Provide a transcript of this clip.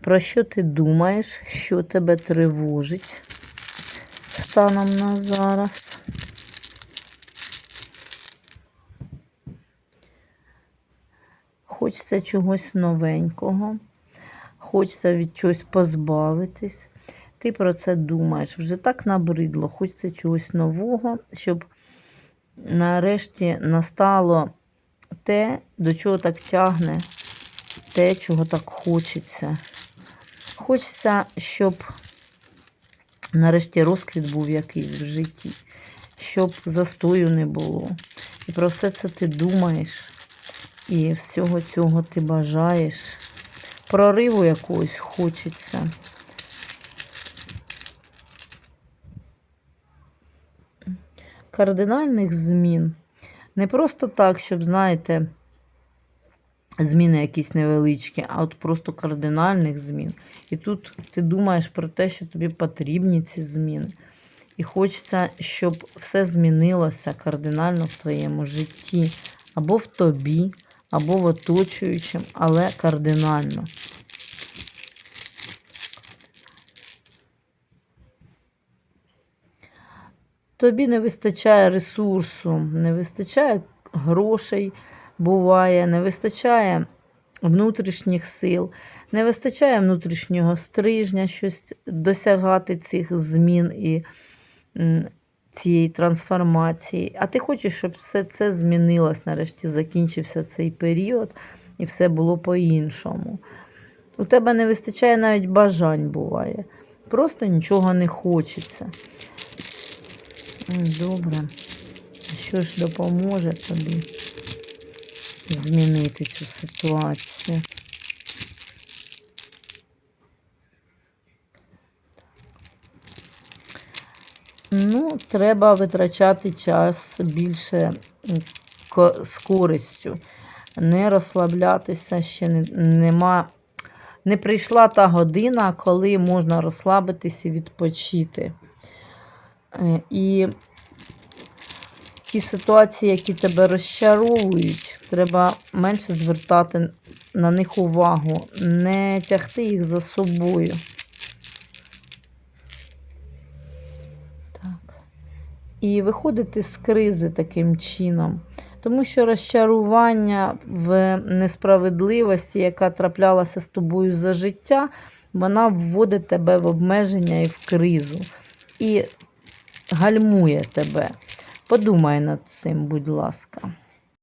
Про що ти думаєш, що тебе тривожить станом на зараз? Хочеться чогось новенького, хочеться від чогось позбавитись. Ти про це думаєш. Вже так набридло, хочеться чогось нового, щоб нарешті настало те, до чого так тягне, те, чого так хочеться. Хочеться, щоб нарешті розквіт був якийсь в житті, щоб застою не було. І про все це ти думаєш, і всього цього ти бажаєш. Прориву якогось хочеться. Кардинальних змін. Не просто так, щоб, знаєте, зміни якісь невеличкі, а от просто кардинальних змін. І тут ти думаєш про те, що тобі потрібні ці зміни. І хочеться, щоб все змінилося кардинально в твоєму житті, або в тобі, або в оточуючим, але кардинально. Тобі не вистачає ресурсу, не вистачає грошей, буває, не вистачає внутрішніх сил, не вистачає внутрішнього стрижня, щось досягати цих змін і цієї трансформації. А ти хочеш, щоб все це змінилось, нарешті закінчився цей період і все було по-іншому. У тебе не вистачає навіть бажань буває. Просто нічого не хочеться. Добре. Що ж допоможе тобі змінити цю ситуацію? Ну, треба витрачати час більше з користю. Не розслаблятися ще не, нема. Не прийшла та година, коли можна розслабитися і відпочити. Е, І ті ситуації, які тебе розчаровують, треба менше звертати на них увагу, не тягти їх за собою. Так. І виходити з кризи таким чином. Тому що розчарування в несправедливості, яка траплялася з тобою за життя, вона вводить тебе в обмеження і в кризу. І гальмує тебе. Подумай над цим, будь ласка.